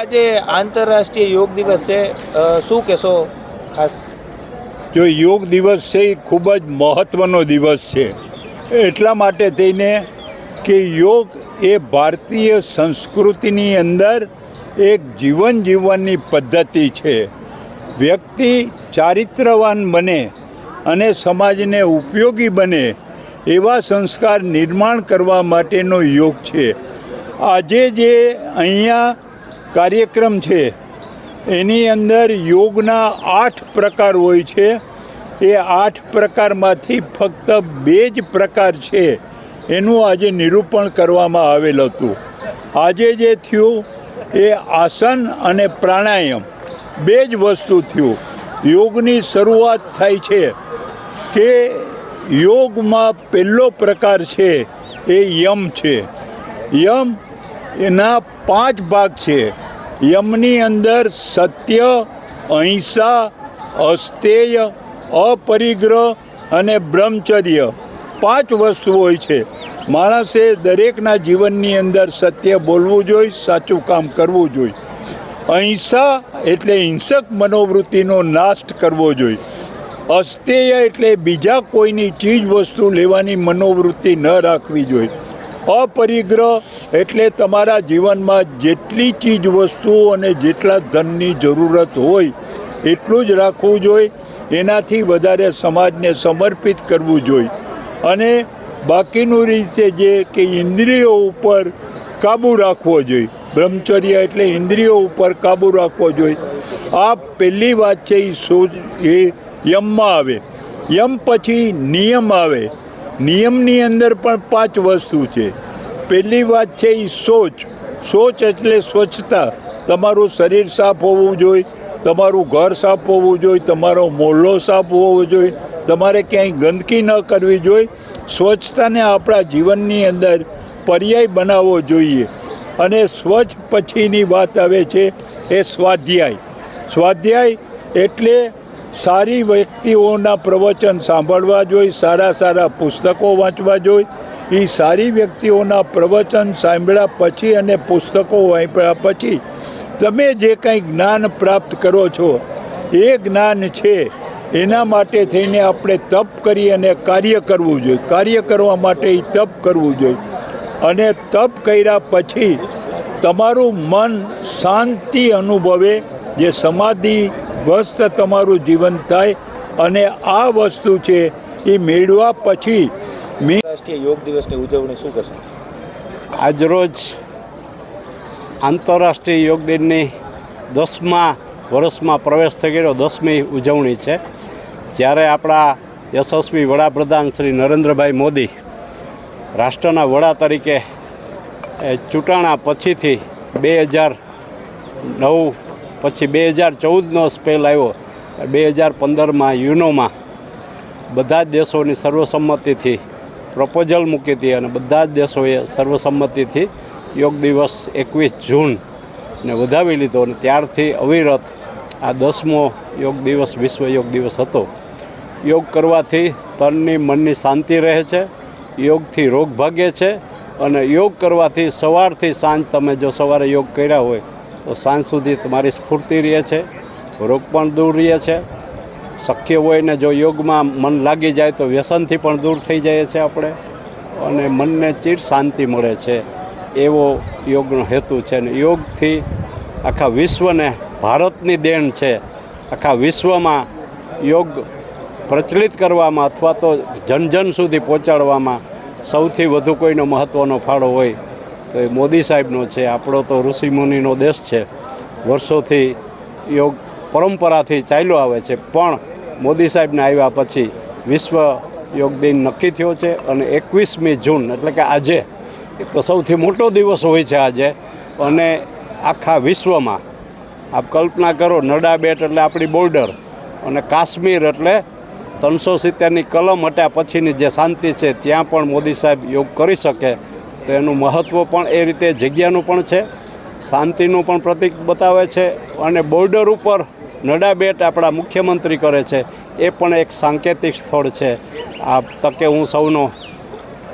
આજે આંતરરાષ્ટ્રીય યોગ દિવસ છે શું કહેશો ખાસ? જો યોગ દિવસ છે, એ ખૂબ જ મહત્ત્વનો દિવસ છે. એટલા માટે થઈને કે યોગ એ ભારતીય સંસ્કૃતિની અંદર એક જીવન જીવવાની પદ્ધતિ છે. વ્યક્તિ ચારિત્રવાન બને અને સમાજને ઉપયોગી બને એવા સંસ્કાર નિર્માણ કરવા માટેનો યોગ છે. આજે જે અહીંયા કાર્યક્રમ છે. એની અંદર યોગના આઠ પ્રકાર હોય છે. એ આઠ પ્રકારમાંથી ફક્ત બે જ પ્રકાર છે. એનું આજે નિરૂપણ કરવામાં આવેલ હતું. આજે જે થયું એ આસન અને પ્રાણાયામ બે જ વસ્તુ થયું. યોગની શરૂઆત થાય છે કે યોગમાં પહેલો પ્રકાર છે એ યમ છે. યમ એના પાંચ ભાગ છે. યમની અંદર સત્ય, અહિંસા, અસ્તેય, અપરિગ્રહ અને બ્રહ્મચર્ય પાંચ વસ્તુ હોય છે. માણસે દરેકના જીવનની અંદર સત્ય બોલવું જોઈએ, સાચું કામ કરવું જોઈએ. અહિંસા એટલે હિંસક મનોવૃત્તિનો નાશ કરવો જોઈએ. અસ્તેય એટલે બીજા કોઈની ચીજ વસ્તુ લેવાની મનોવૃત્તિ ન રાખવી જોઈએ. અપરિગ્રહ એટલે તમારા જીવનમાં જેટલી ચીજ વસ્તુઓ અને જેટલા ધનની જરૂરત હોય, એટલું જ રાખવું જોઈએ. એનાથી વધારે સમાજને સમર્પિત કરવું જોઈએ. અને બાકીનું રીતે જે કે ઇન્દ્રિયો ઉપર કાબૂ રાખવો જોઈએ. બ્રહ્મચર્ય એટલે ઇન્દ્રિયો ઉપર કાબૂ રાખવો જોઈએ. આ પહેલી વાત છે એ સો એ યમમાં આવે. યમ પછી નિયમ આવે. નિયમની અંદર પણ પાંચ વસ્તુ છે. પહેલી વાત છે એ સોચ. સોચ એટલે સ્વચ્છતા. તમારું શરીર સાફ હોવું જોઈએ, તમારું ઘર સાફ હોવું જોઈએ, તમારો મોહલ્લો સાફ હોવો જોઈએ, તમારે ક્યાંય ગંદકી ન કરવી જોઈએ. સ્વચ્છતાને આપણા જીવનની અંદર પર્યાય બનાવવો જોઈએ. અને સ્વચ્છ પછીની વાત આવે છે એ સ્વાધ્યાય. સ્વાધ્યાય એટલે સારી વ્યક્તિઓના પ્રવચન સાંભળવા જોઈએ સારા સારા પુસ્તકો વાંચવા જોઈએ એ સારી વ્યક્તિઓના પ્રવચન સાંભળ્યા પછી અને પુસ્તકો વાંચ્યા પછી તમે જે કંઈ જ્ઞાન પ્રાપ્ત કરો છો, એ જ્ઞાન છે. એના માટે થઈને આપણે તપ કરી અને કાર્ય કરવું જોઈએ. કાર્ય કરવા માટે એ તપ કરવું જોઈએ. અને તપ કર્યા પછી તમારું મન શાંતિ અનુભવે, જે સમાધિ વસ્ત તમારું જીવન થાય અને આ વસ્તુ છે એ મેળવા પછી મેં રાષ્ટ્રીય યોગ દિવસની ઉજવણી શું કહેશો આજરોજ આંતરરાષ્ટ્રીય યોગ દિનની દસમા વર્ષમાં પ્રવેશ થઈ ગયેલો દસમી ઉજવણી છે. જ્યારે આપણા યશસ્વી વડાપ્રધાન શ્રી નરેન્દ્રભાઈ મોદી રાષ્ટ્રના વડા તરીકે એ ચૂંટાણા પછીથી બે હજાર નવ પછી બે હજાર ચૌદનો સ્પેલ આવ્યો. બે હજાર પંદરમાં યુનોમાં બધા જ દેશોની સર્વસંમતિથી પ્રપોઝલ મૂકી હતી અને બધા જ દેશોએ સર્વસંમતિથી યોગ દિવસ એકવીસ જૂન ને વધાવી લીધો અને ત્યારથી અવિરત આ દસમો યોગ દિવસ વિશ્વ યોગ દિવસ હતો. યોગ કરવાથી તનની મનની શાંતિ રહે છે, યોગથી રોગ ભાગે છે અને યોગ કરવાથી સવારથી સાંજ તમે જો સવારે યોગ કર્યા હોય તો સાંજ સુધી તમારી સ્ફૂર્તિ રહે છે, રોગ પણ દૂર રહે છે. શક્ય હોય ને જો યોગમાં મન લાગી જાય તો વ્યસનથી પણ દૂર થઈ જાય છે આપણે અને મનને ચીર શાંતિ મળે છે. એવો યોગનો હેતુ છે ને યોગથી આખા વિશ્વને ભારતની દેણ છે. આખા વિશ્વમાં યોગ પ્રચલિત કરવામાં અથવા તો જન જન સુધી પહોંચાડવામાં સૌથી વધુ કોઈનો મહત્ત્વનો ફાળો હોય તો એ મોદી સાહેબનો છે. આપણો તો ઋષિમુનિનો દેશ છે. વર્ષોથી યોગ પરંપરાથી ચાલ્યો આવે છે. પણ મોદી સાહેબને આવ્યા પછી વિશ્વ યોગ દિન નક્કી થયો છે અને એકવીસમી જૂન, એટલે કે આજે તો સૌથી મોટો દિવસ હોય છે આજે, અને આખા વિશ્વમાં, આપ કલ્પના કરો, નડા બેટ એટલે આપણી બોર્ડર અને કાશ્મીર એટલે ત્રણસો સિત્તેરની કલમ હટ્યા પછીની જે શાંતિ છે, ત્યાં પણ મોદી સાહેબ યોગ કરી શકે. તો એનું મહત્ત્વ પણ એ રીતે જગ્યાનું પણ છે. શાંતિનું પણ પ્રતીક બતાવે છે અને બોર્ડર ઉપર નડા બેટ આપણા મુખ્યમંત્રી કરે છે. એ પણ એક સાંકેતિક સ્થળ છે. આ તકે હું સૌનો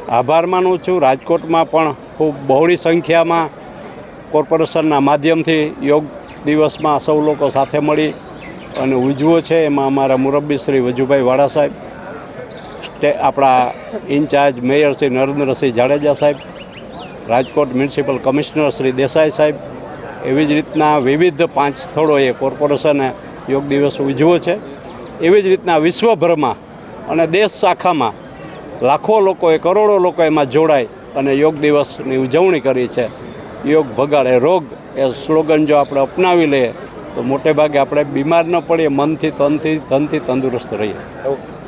આભાર માનું છું. રાજકોટમાં પણ ખૂબ બહોળી સંખ્યામાં કોર્પોરેશનના માધ્યમથી યોગ દિવસમાં સૌ લોકો સાથે મળી અને ઉજવો છે. એમાં અમારા મુરબ્બી શ્રી વજુભાઈ વાડા સાહેબ આપણા ઇન્ચાર્જ મેયર શ્રી નરેન્દ્રસિંહ જાડેજા સાહેબ રાજકોટ મ્યુનિસિપલ કમિશનર શ્રી દેસાઈ સાહેબ એવી જ રીતના વિવિધ પાંચ સ્થળોએ કોર્પોરેશને યોગ દિવસ ઉજવ્યો છે. એવી જ રીતના વિશ્વભરમાં અને દેશ શાખામાં લાખો લોકોએ, કરોડો લોકો એમાં જોડાય અને યોગ દિવસની ઉજવણી કરી છે. યોગ ભગાડે રોગ એ સ્લોગન જો આપણે અપનાવી લઈએ, તો મોટે ભાગે આપણે બીમાર ન પડીએ, મનથી, તનથી, ધનથી તંદુરસ્ત રહીએ.